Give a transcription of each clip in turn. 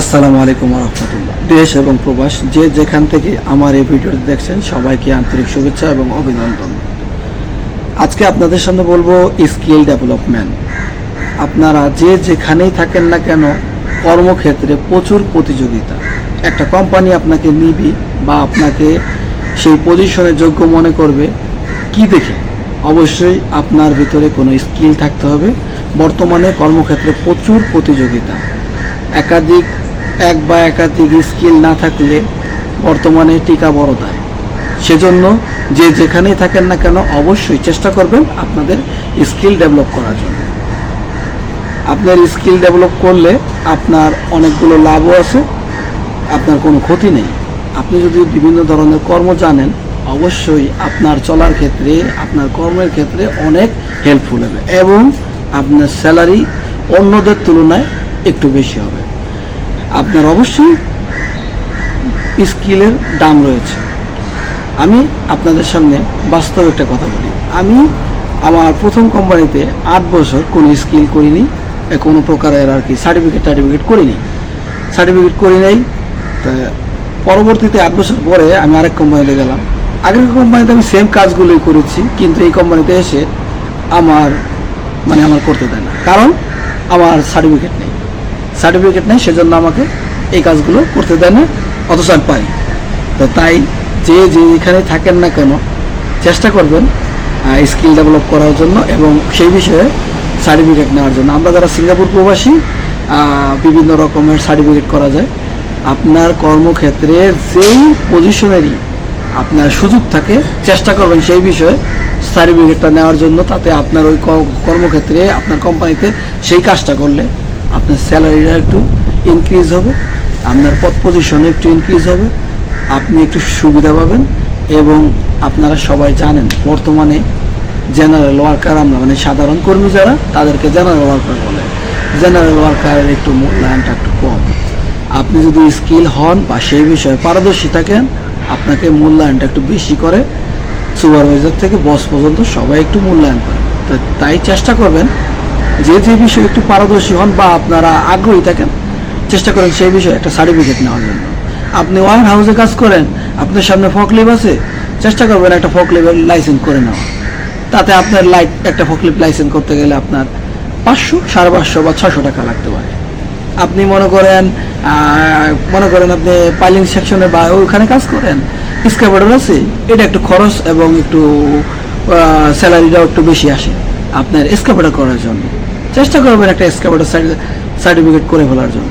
আসসালামু আলাইকুম রহমতুল্লাহ দেশ এবং প্রবাস, যে যেখান থেকে আমার এই ভিডিওটি দেখছেন, সবাইকে আন্তরিক শুভেচ্ছা এবং অভিনন্দন। আজকে আপনাদের সামনে বলব স্কিল ডেভেলপমেন্ট। আপনারা যে যেখানেই থাকেন না কেন, কর্মক্ষেত্রে প্রচুর প্রতিযোগিতা। একটা কোম্পানি আপনাকে নিবি বা আপনাকে সেই পজিশনে যোগ্য মনে করবে, কি দেখে? অবশ্যই আপনার ভিতরে কোনো স্কিল থাকতে হবে। বর্তমানে কর্মক্ষেত্রে প্রচুর প্রতিযোগিতা। একাধিক এক বা একাধিক স্কিল না থাকলে বর্তমানে টিকা বড় দেয় সেজন্য যে যেখানেই থাকেন না কেন অবশ্যই চেষ্টা করবেন আপনাদের স্কিল ডেভেলপ করার জন্য। আপনার স্কিল ডেভেলপ করলে আপনার অনেকগুলো লাভও আছে, আপনার কোনো ক্ষতি নেই। আপনি যদি বিভিন্ন ধরনের কর্ম জানেন, অবশ্যই আপনার চলার ক্ষেত্রে, আপনার কর্মের ক্ষেত্রে অনেক হেল্পফুল হবে এবং আপনার স্যালারি অন্যদের তুলনায় একটু বেশি হবে। আপনার অবশ্যই স্কিলের দাম রয়েছে। আমি আপনাদের সামনে বাস্তব একটা কথা বলি। আমি আমার প্রথম কোম্পানিতে আট বছর কোনো স্কিল করিনি কোনো প্রকারের আর কি সার্টিফিকেট টার্টিফিকেট করিনি। সার্টিফিকেট করি নাই, তা পরবর্তীতে আট বছর পরে আমি আরেক কোম্পানিতে গেলাম। আগের কোম্পানিতে আমি সেম কাজগুলোই করেছি, কিন্তু এই কোম্পানিতে এসে আমার মানে আমার করতে দেয় না। কারণ আমার সার্টিফিকেট নেই। সার্টিফিকেট নেই সেজন্য আমাকে এই কাজগুলো করতে দেয় না, অথচ আমি পারি। তো তাই যে যে এখানে থাকেন না কেন, চেষ্টা করবেন স্কিল ডেভেলপ করার জন্য এবং সেই বিষয়ে সার্টিফিকেট নেওয়ার জন্য। আমরা যারা সিঙ্গাপুর প্রবাসী বিভিন্ন রকমের সার্টিফিকেট করা যায়, আপনার কর্মক্ষেত্রে যেই পজিশনেরই আপনার সুযোগ থাকে, চেষ্টা করবেন সেই বিষয়ে সার্টিফিকেটটা নেওয়ার জন্য, তাতে আপনার ওই কর্মক্ষেত্রে, আপনার কোম্পানিতে সেই কাজটা করলে আপনার স্যালারিটা একটু ইনক্রিজ হবে, আপনার পদ পজিশনে একটু ইনক্রিজ হবে, আপনি একটু সুবিধা পাবেন এবং আপনারা সবাই জানেন বর্তমানে জেনারেল ওয়ার্কার আমরা মানে সাধারণ কর্মী যারা, তাদেরকে জেনারেল ওয়ার্কার বলে। জেনারেল ওয়ার্কারের একটু মূল্যায়নটা একটু কম। আপনি যদি স্কিল হন বা সেই বিষয়ে পারদর্শী থাকেন, আপনাকে মূল্যায়নটা একটু বেশি করে সুপারভাইজার থেকে বস পর্যন্ত সবাই একটু মূল্যায়ন করে। তাই চেষ্টা করবেন যে যে বিষয়ে একটু পারদর্শী হন বা আপনারা আগ্রহী থাকেন, চেষ্টা করেন সেই বিষয়ে একটা সার্টিফিকেট নেওয়ার জন্য। আপনি ওয়ার হাউসে কাজ করেন, আপনার সামনে ফকলিপ আছে, চেষ্টা করবেন একটা ফকলিপের লাইসেন্স করে নেওয়া তাতে আপনার লাইট একটা ফকলিপ লাইসেন্স করতে গেলে আপনার পাঁচশো, সাড়ে পাঁচশো বা ছশো টাকা লাগতে পারে। আপনি মনে করেন মনে করেন আপনি পাইলিং সেকশনে বা ওইখানে কাজ করেন স্ক্যাবেটার আছে, এটা একটু খরচ এবং একটু স্যালারিটাও একটু বেশি আসে। আপনার স্ক্যাবেটার করার জন্য। চেষ্টা করবেন একটা স্ক্যাবেটার সার্টিফিকেট করে ফেলার জন্য।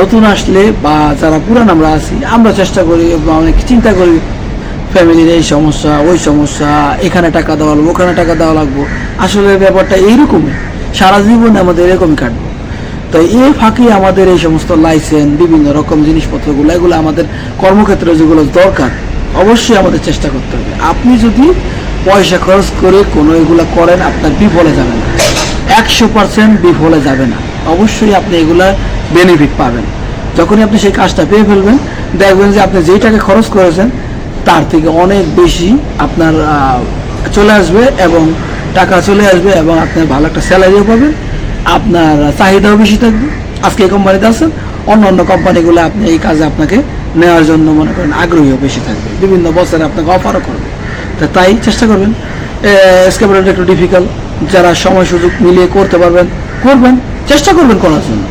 নতুন আসলে বা যারা পুরান আমরা আছি, আমরা চেষ্টা করি বা অনেক চিন্তা করি ফ্যামিলির এই সমস্যা, ওই সমস্যা, এখানে টাকা দেওয়া লাগবে, ওখানে টাকা দেওয়া লাগবো। আসলে ব্যাপারটা এইরকমই। সারা জীবন আমাদের এরকমই কাটবো। তো এই ফাঁকে আমাদের এই সমস্ত লাইসেন্স বিভিন্ন রকম জিনিসপত্রগুলো, এগুলো আমাদের কর্মক্ষেত্রে যেগুলো দরকার, অবশ্যই আমাদের চেষ্টা করতে হবে। আপনি যদি পয়সা খরচ করে কোনো এগুলো করেন, আপনার বিফলে যাবে না। একশো পার্সেন্ট বিফলে যাবে না। অবশ্যই আপনি এগুলা বেনিফিট পাবেন। যখনই আপনি সেই কাজটা পেয়ে ফেলবেন, দেখবেন যে আপনি যেই টাকা খরচ করেছেন, তার থেকে অনেক বেশি আপনার চলে আসবে এবং টাকা চলে আসবে এবং আপনার ভালো একটা স্যালারিও পাবেন, আপনার চাহিদাও বেশি থাকবে। আজকে এই কোম্পানিতে আছেন অন্য অন্য কোম্পানিগুলো আপনি এই কাজে আপনাকে নেওয়ার জন্য মনে করেন আগ্রহীও বেশি থাকবে। বিভিন্ন বছরে আপনাকে অফারও করবে। তা তাই চেষ্টা করবেন। স্কেপটা একটু ডিফিকাল্ট যারা সময় সুযোগ মিলিয়ে করতে পারবেন, করবেন, চেষ্টা করবেন করার জন্য।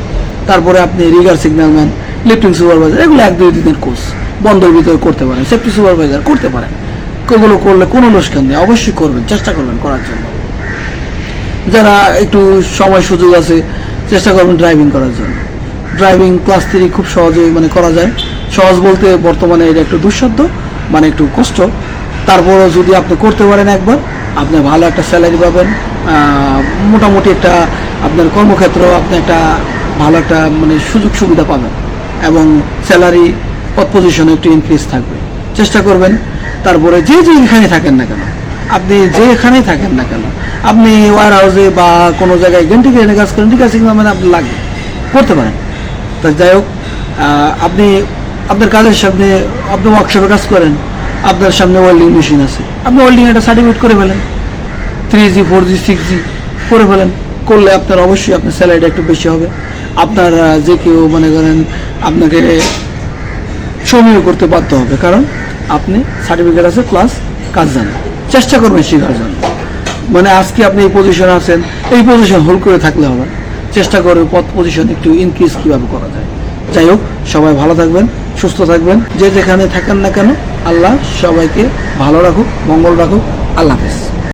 তারপরে আপনি রিগার সিগন্যালম্যান লিফটিং সুপারভাইজার এগুলো এক দুই দিনের কোর্স বন্ধের ভিতরে করতে পারেন সেফটি সুপারভাইজার করতে পারেন। এগুলো করলে কোনো লোকসান নেই, অবশ্যই করবেন, চেষ্টা করবেন করার জন্য। যারা একটু সময় সুযোগ আছে, চেষ্টা করবেন ড্রাইভিং করার জন্য। ড্রাইভিং ক্লাস থ্রি খুব সহজে মানে করা যায়। সহজ বলতে বর্তমানে এটা একটু দুঃসাধ্য মানে একটু কষ্ট। তারপরও যদি আপনি করতে পারেন একবার, আপনি ভালো একটা স্যালারি পাবেন মোটামুটি একটা আপনার কর্মক্ষেত্র আপনি একটা ভালো একটা মানে সুযোগ সুবিধা পাবেন এবং স্যালারি পদ পজিশনে একটু ইনক্রিজ থাকবে। চেষ্টা করবেন, তারপরে যে যে এখানে থাকেন না কেন, আপনি যে এখানেই থাকেন না কেন, আপনি ওয়ার হাউসে বা কোনো জায়গায় গেন্টি গেনে কাজ করেন, ঠিক আছে মানে আপনি লাগবে, করতে পারেন। তা যাই হোক আপনি আপনার কাজের সামনে আপনি ওয়ার্কশপে কাজ করেন, আপনার সামনে ওয়েল্ডিং মেশিন আছে। আপনি ওয়েল্ডিং একটা সার্টিফিকেট করে ফেলেন। Three G four G six G করে ফেলেন। করলে আপনার অবশ্যই আপনার স্যালারিটা একটু বেশি হবে। আপনার যে কেউ মনে করেন আপনাকে সমীহ করতে বাধ্য হবে। কারণ আপনি সার্টিফিকেট আছে প্লাস কাজ জানেন। চেষ্টা করবেন শেখার জন্য। মানে আজকে আপনি এই পজিশনে আছেন, এই পজিশন হোল্ড করে থাকলে হবে। চেষ্টা করবেন পদ পজিশন একটু ইনক্রিজ কীভাবে করা যায়। যাই হোক, সবাই ভালো থাকবেন, সুস্থ থাকবেন, যে যেখানে থাকেন না কেন, আল্লাহ সবাইকে ভালো রাখুক, মঙ্গল রাখুক, আল্লাহ হাফেজ।